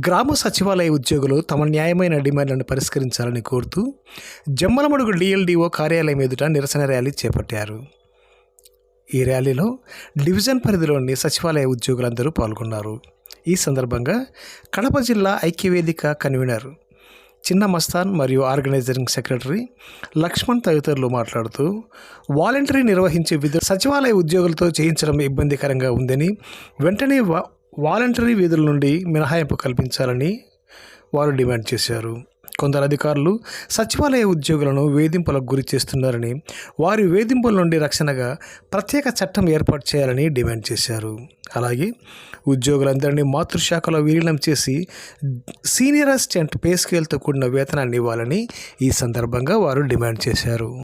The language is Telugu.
గ్రామ సచివాలయ ఉద్యోగులు తమ న్యాయమైన డిమాండ్లను పరిష్కరించాలని కోరుతూ జమ్మలమడుగు డిఎల్డిఓ కార్యాలయం ఎదుట నిరసన ర్యాలీ చేపట్టారు. ఈ ర్యాలీలో డివిజన్ పరిధిలోని సచివాలయ ఉద్యోగులందరూ పాల్గొన్నారు. ఈ సందర్భంగా కడప జిల్లా ఐక్యవేదిక కన్వీనర్ చిన్న మస్తాన్ మరియు ఆర్గనైజరింగ్ సెక్రటరీ లక్ష్మణ్ తదితరులు మాట్లాడుతూ వాలంటరీ నిర్వహించే విధులు సచివాలయ ఉద్యోగులతో చేయించడం ఇబ్బందికరంగా ఉందని వెంటనే వాలంటరీ విధుల నుండి మినహాయింపు కల్పించాలని వారు డిమాండ్ చేశారు. కొందరు అధికారులు సచివాలయ ఉద్యోగులను వేధింపులకు గురి చేస్తున్నారని వారి వేధింపుల నుండి రక్షణగా ప్రత్యేక చట్టం ఏర్పాటు చేయాలని డిమాండ్ చేశారు. అలాగే ఉద్యోగులందరినీ మాతృశాఖలో విలీనం చేసి సీనియర్ అసిస్టెంట్ పే స్కేల్తో కూడిన వేతనాన్ని ఇవ్వాలని ఈ సందర్భంగా వారు డిమాండ్ చేశారు.